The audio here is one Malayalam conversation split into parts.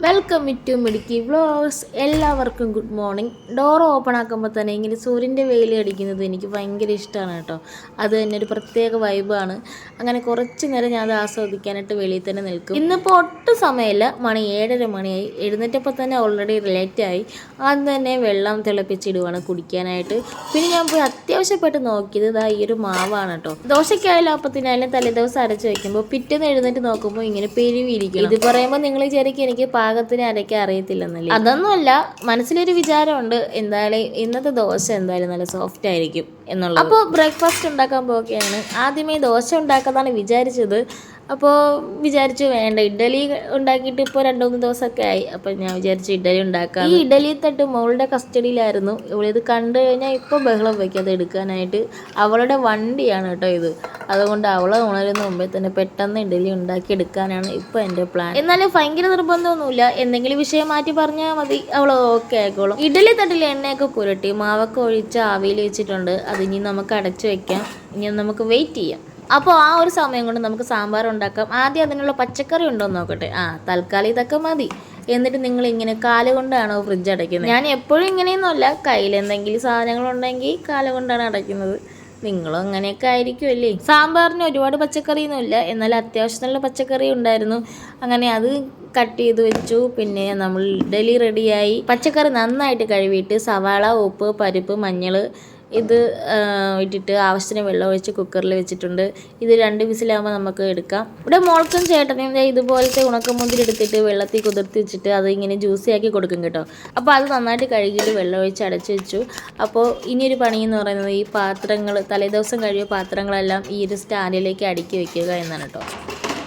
വെൽക്കം ടു മിടുക്കി വ്ളോഗ്സ് എല്ലാവർക്കും ഗുഡ് മോർണിംഗ് ഡോർ ഓപ്പൺ ആക്കുമ്പോൾ തന്നെ ഇങ്ങനെ സൂര്യന്റെ വെയിൽ അടിക്കുന്നത് എനിക്ക് ഭയങ്കര ഇഷ്ടമാണ് കേട്ടോ. അത് തന്നെ ഒരു പ്രത്യേക വൈബാണ് അങ്ങനെ കുറച്ച് നേരം ഞാൻ അത് ആസ്വദിക്കാനായിട്ട് വെളിയിൽ തന്നെ നിൽക്കും. ഇന്നിപ്പോൾ ഒട്ടും സമയമില്ല. മണി ഏഴര മണിയായി. എഴുന്നേറ്റപ്പോൾ തന്നെ ഓൾറെഡി റിലേറ്റായി ആദ്യം തന്നെ വെള്ളം തിളപ്പിച്ചിടുവാണ് കുടിക്കാനായിട്ട്. പിന്നെ ഞാൻ പോയി അത്യാവശ്യപ്പെട്ട് നോക്കിയത് ഇതാ ഈ ഒരു മാവാണ് കേട്ടോ. ദോശയ്ക്കായാലും അപ്പത്തിനായാലും തലേദിവസം അരച്ച് വയ്ക്കുമ്പോൾ പിറ്റേന്ന് എഴുന്നേറ്റ് നോക്കുമ്പോൾ ഇങ്ങനെ പെരുവിരിക്കും ഇത് പറയുമ്പോൾ നിങ്ങൾ വിചാരിക്കും എനിക്ക് പാകത്തിന് അരയ്ക്കാൻ അറിയത്തില്ലെന്നല്ലേ? അതൊന്നുമല്ല മനസ്സിലൊരു വിചാരമുണ്ട് എന്തായാലും ഇന്നത്തെ ദോശ എന്തായാലും നല്ല സോഫ്റ്റ് ആയിരിക്കും എന്നുള്ളത്. അപ്പോൾ ബ്രേക്ക്ഫാസ്റ്റ് ഉണ്ടാക്കാൻ പോവുകയാണ്. ആദ്യമേ ദോശ ഉണ്ടാക്കാന്നാണ് വിചാരിച്ചത്. അപ്പോൾ വിചാരിച്ചു വേണ്ട ഇഡലി ഉണ്ടാക്കിയിട്ട് ഇപ്പോൾ രണ്ട് മൂന്ന് ദിവസമൊക്കെ ആയി. അപ്പോൾ ഞാൻ വിചാരിച്ചു ഇഡലി ഉണ്ടാക്കാം ഈ ഇഡലി തട്ട് മോളുടെ കസ്റ്റഡിയിലായിരുന്നു. ഇവളിത് കണ്ടു കഴിഞ്ഞാൽ ഇപ്പോൾ ബഹളം വയ്ക്കും അത് എടുക്കാനായിട്ട്. അവളുടെ വണ്ടിയാണ് കേട്ടോ ഇത്. അതുകൊണ്ട് അവളെ ഉണരുന്ന മുമ്പേ തന്നെ പെട്ടെന്ന് ഇഡലി ഉണ്ടാക്കി എടുക്കാനാണ് ഇപ്പോൾ എന്റെ പ്ലാൻ എന്നാലും ഭയങ്കര നിർബന്ധമൊന്നുമില്ല. എന്തെങ്കിലും വിഷയം മാറ്റി പറഞ്ഞാൽ മതി. അവൾ ഓക്കെ ആയിക്കോളും. ഇഡലി തട്ടിൽ എണ്ണയൊക്കെ പുരട്ടി മാവൊക്കെ ഒഴിച്ച് ആവിയിൽ വെച്ചിട്ടുണ്ട്. അത് ഇനി നമുക്ക് അടച്ചു വെക്കാം. ഇനി നമുക്ക് വെയിറ്റ് ചെയ്യാം. അപ്പോൾ ആ ഒരു സമയം കൊണ്ട് നമുക്ക് സാമ്പാർ ഉണ്ടാക്കാം. ആദ്യം അതിനുള്ള പച്ചക്കറി ഉണ്ടോ എന്ന് നോക്കട്ടെ. ആ തൽക്കാലം ഇതൊക്കെ മതി. എന്നിട്ട് നിങ്ങൾ ഇങ്ങനെ കാൽ കൊണ്ടാണോ ഫ്രിഡ്ജ് അടയ്ക്കുന്നത്? ഞാൻ എപ്പോഴും ഇങ്ങനെയൊന്നുമല്ല. കയ്യിൽ എന്തെങ്കിലും സാധനങ്ങളുണ്ടെങ്കിൽ കാൽ കൊണ്ടാണ് അടയ്ക്കുന്നത്. നിങ്ങളും അങ്ങനെയൊക്കെ ആയിരിക്കുമല്ലേ സാമ്പാറിന് ഒരുപാട് പച്ചക്കറിയൊന്നുമില്ല എന്നാൽ അത്യാവശ്യത്തിനുള്ള പച്ചക്കറി ഉണ്ടായിരുന്നു. അങ്ങനെ അത് കട്ട് ചെയ്ത് വെച്ചു. പിന്നെ നമ്മൾ ഇഡലി റെഡിയായി പച്ചക്കറി നന്നായിട്ട് കഴുകിയിട്ട് സവാള ഉപ്പ് പരിപ്പ് മഞ്ഞൾ ഇത് ഇട്ടിട്ട് ആവശ്യത്തിന് വെള്ളം ഒഴിച്ച് കുക്കറിൽ വെച്ചിട്ടുണ്ട്. ഇത് രണ്ട് വിസിലാകുമ്പോൾ നമുക്ക് എടുക്കാം. ഇവിടെ മോൾക്കും ചേട്ടനും ഇതുപോലത്തെ ഉണക്കമുന്തിരി എടുത്തിട്ട് വെള്ളത്തിൽ കുതിർത്തി വെച്ചിട്ട് അത് ഇങ്ങനെ ജ്യൂസി ആക്കി കൊടുക്കും കേട്ടോ. അപ്പോൾ അത് നന്നായിട്ട് കഴുകിയിട്ട് വെള്ളം ഒഴിച്ച് അടച്ചു വെച്ചു. അപ്പോൾ ഇനിയൊരു പണി എന്ന് പറയുന്നത് ഈ പാത്രങ്ങൾ തലേദിവസം കഴിയ പാത്രങ്ങളെല്ലാം ഈ ഒരു സ്റ്റാൻഡിലേക്ക് അടുക്കി വെക്കുക എന്നാണ് കേട്ടോ.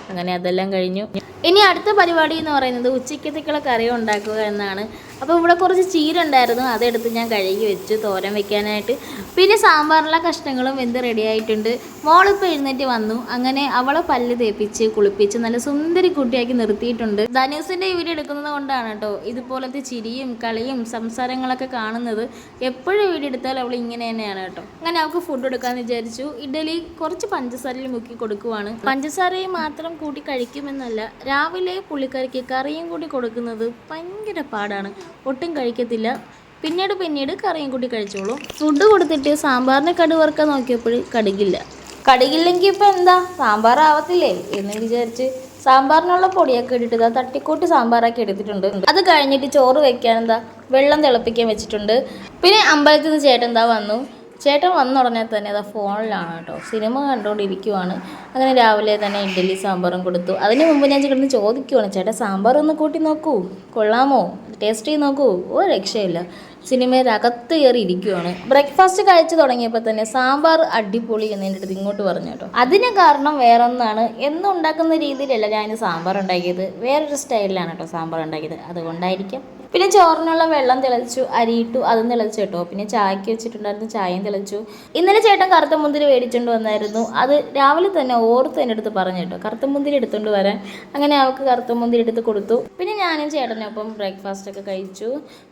അങ്ങനെ അതെല്ലാം കഴിഞ്ഞു. ഇനി അടുത്ത പരിപാടി എന്ന് പറയുന്നത് ഉച്ചയ്ക്കത്തേക്കുള്ള കറി ഉണ്ടാക്കുക എന്നാണ്. അപ്പോൾ ഇവിടെ കുറച്ച് ചീര ഉണ്ടായിരുന്നു അതെടുത്ത് ഞാൻ കഴുകി വെച്ച് തോരൻ വെക്കാനായിട്ട്. പിന്നെ സാമ്പാറിലെ കഷ്ണങ്ങളും വെന്ത് റെഡിയായിട്ടുണ്ട് മോളിപ്പോൾ എഴുന്നേറ്റ് വന്നു. അങ്ങനെ അവളെ പല്ല് തേപ്പിച്ച് കുളിപ്പിച്ച് നല്ല സുന്ദരി കുട്ടിയാക്കി നിർത്തിയിട്ടുണ്ട്. ധനുസിന്റെ വീഡിയോ എടുക്കുന്നത് കൊണ്ടാണ് കേട്ടോ ഇതുപോലത്തെ ചിരിയും കളിയും സംസാരങ്ങളൊക്കെ കാണുന്നത്. എപ്പോഴും വീട് എടുത്താൽ അവൾ ഇങ്ങനെ തന്നെയാണ് കേട്ടോ. അങ്ങനെ അവൾക്ക് ഫുഡ് എടുക്കാമെന്ന് വിചാരിച്ചു. ഇഡലി കുറച്ച് പഞ്ചസാരയിൽ മുക്കി കൊടുക്കുവാണ്. പഞ്ചസാരയും മാത്രം കൂട്ടി കഴിക്കുമെന്നല്ല രാവിലെ പുള്ളിക്കറിക്ക് കറിയും കൂടി കൊടുക്കുന്നത് ഭയങ്കര പാടാണ്. ഒട്ടും കഴിക്കത്തില്ല. പിന്നീട് പിന്നീട് കറിയും കൂട്ടി കഴിച്ചോളൂ. ഫുഡ് കൊടുത്തിട്ട് സാമ്പാറിനെ കടുവറക്കാൻ വറുക്കാൻ നോക്കിയപ്പോൾ കടുകില്ല. കടുകില്ലെങ്കിൽ ഇപ്പം എന്താ? സാമ്പാർ ആവത്തില്ലേ എന്ന് വിചാരിച്ച് സാമ്പാറിനുള്ള പൊടിയൊക്കെ ഇട്ടിട്ട് ഇതാ തട്ടിക്കൂട്ടി സാമ്പാറാക്കി എടുത്തിട്ടുണ്ട്. അത് കഴിഞ്ഞിട്ട് ചോറ് വെക്കാൻ എന്താ? വെള്ളം തിളപ്പിക്കാൻ വെച്ചിട്ടുണ്ട്. പിന്നെ അമ്പലത്തിൽ നിന്ന് ചേട്ടൻ എന്താ വന്നു? ചേട്ടൻ വന്ന ഉടനെ തന്നെ അതാ ഫോണിലാണ് കേട്ടോ. സിനിമ കണ്ടുകൊണ്ടിരിക്കുവാണ് അങ്ങനെ രാവിലെ തന്നെ ഇഡ്ഡലി സാമ്പാറും കൊടുത്തു. അതിന് മുമ്പ് ഞാൻ കിടന്ന് ചോദിക്കുവാണ് ചേട്ടാ സാമ്പാർ ഒന്ന് കൂട്ടി നോക്കൂ. കൊള്ളാമോ? ടേസ്റ്റ് ചെയ്ത് നോക്കൂ. ഓ രക്ഷയില്ല. സിനിമയിൽ അകത്ത് കയറി ഇരിക്കുവാണ്. ബ്രേക്ക്ഫാസ്റ്റ് കഴിച്ചു തുടങ്ങിയപ്പോൾ തന്നെ സാമ്പാർ അടിപൊളി എന്ന് എന്റെ അടുത്ത് ഇങ്ങോട്ട് പറഞ്ഞു കേട്ടോ. അതിന് കാരണം വേറെ ഒന്നാണ് എന്നും ഉണ്ടാക്കുന്ന രീതിയിലല്ല ഞാൻ സാമ്പാർ ഉണ്ടാക്കിയത്. വേറൊരു സ്റ്റൈലിലാണ് കേട്ടോ സാമ്പാർ ഉണ്ടാക്കിയത്. അതുകൊണ്ടായിരിക്കാം പിന്നെ ചോറിനുള്ള വെള്ളം തിളച്ചു അരിയിട്ടു അതും തിളച്ചു കേട്ടോ. പിന്നെ ചായക്ക് വെച്ചിട്ടുണ്ടായിരുന്നു ചായയും തിളച്ചു. ഇന്നലെ ചേട്ടൻ കറുത്ത മുന്തിരി മേടിച്ചുകൊണ്ട് വന്നായിരുന്നു. അത് രാവിലെ തന്നെ ഓർത്ത് എന്റെ അടുത്ത് പറഞ്ഞു കേട്ടോ. കറുത്ത മുന്തിരി എടുത്തുകൊണ്ട് വരാൻ. അങ്ങനെ അവൾക്ക് കറുത്ത മുന്തിരി എടുത്ത് കൊടുത്തു. പിന്നെ ഞാനും ചേട്ടനൊപ്പം ബ്രേക്ക്ഫാസ്റ്റ് ഒക്കെ കഴിച്ചു.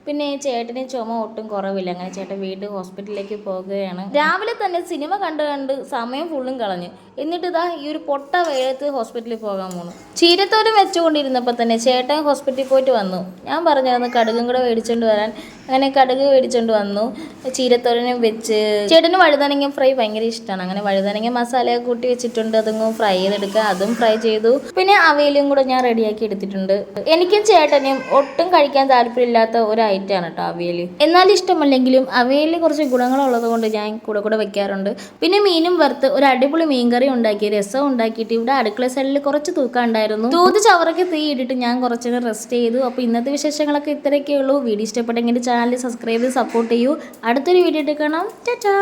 പിന്നെ ചേട്ടന് ചുമ ഒട്ടും കുറവില്ല. അങ്ങനെ ചേട്ടൻ വീണ്ടും ഹോസ്പിറ്റലിലേക്ക് പോകുകയാണ്. രാവിലെ തന്നെ സിനിമ കണ്ട് കണ്ട് സമയം ഫുള്ളും കളഞ്ഞു. എന്നിട്ട് ഇതാ ഈ ഒരു പൊട്ട വെയിലത്ത് ഹോസ്പിറ്റലിൽ പോകാൻ പോണു ചീരത്തോരം വെച്ചുകൊണ്ടിരുന്നപ്പോൾ തന്നെ ചേട്ടൻ ഹോസ്പിറ്റലിൽ പോയിട്ട് വന്നു. ഞാൻ പറഞ്ഞായിരുന്നു കടുകും കൂടെ മേടിച്ചുകൊണ്ട് വരാൻ. അങ്ങനെ കടുക് മേടിച്ചുകൊണ്ട് വന്നു. ചീരത്തോരനും വെച്ച്. ചേട്ടന് വഴുതനങ്ങ ഫ്രൈ ഭയങ്കര ഇഷ്ടമാണ് അങ്ങനെ വഴുതനങ്ങ മസാലയൊക്കെ കൂട്ടി വെച്ചിട്ടുണ്ട്. അതും ഫ്രൈ ചെയ്തെടുക്കുക. അതും ഫ്രൈ ചെയ്തു. പിന്നെ അവയിലും കൂടെ ഞാൻ റെഡിയാക്കി എടുത്തിട്ടുണ്ട്. എനിക്കും ചേട്ടനും ഒട്ടും കഴിക്കാൻ താല്പര്യമില്ലാത്ത ഒരു ഐറ്റമാണ് കേട്ടോ അവയിൽ. എന്നാൽ ഇഷ്ടമല്ലെങ്കിലും അവയിൽ കുറച്ച് ഗുണങ്ങളുള്ളത് കൊണ്ട് ഞാൻ കൂടെ കൂടെ വെക്കാറുണ്ട്. പിന്നെ മീനും വറുത്ത് ഒരു അടിപൊളി മീൻകറി ഉണ്ടാക്കി രസം ഉണ്ടാക്കിയിട്ട് ഇവിടെ അടുക്കള സൈഡിൽ കുറച്ച് തൂക്കം ഉണ്ടായിരുന്നു. തൂത് ചവറൊക്കെ തീ ഇട്ടിട്ട് ഞാൻ കുറച്ചൊക്കെ റെസ്റ്റ് ചെയ്തു. അപ്പോൾ ഇന്നത്തെ വിശേഷങ്ങളൊക്കെ ഇത്രയൊക്കെ ഉള്ളൂ. വീഡിയോ ഇഷ്ടപ്പെട്ടെങ്കിൽ ചാനൽ സബ്സ്ക്രൈബ് ചെയ്ത് സപ്പോർട്ട് ചെയ്യൂ. അടുത്തൊരു വീഡിയോ ഇട്ട് കാണാം. ടാറ്റാ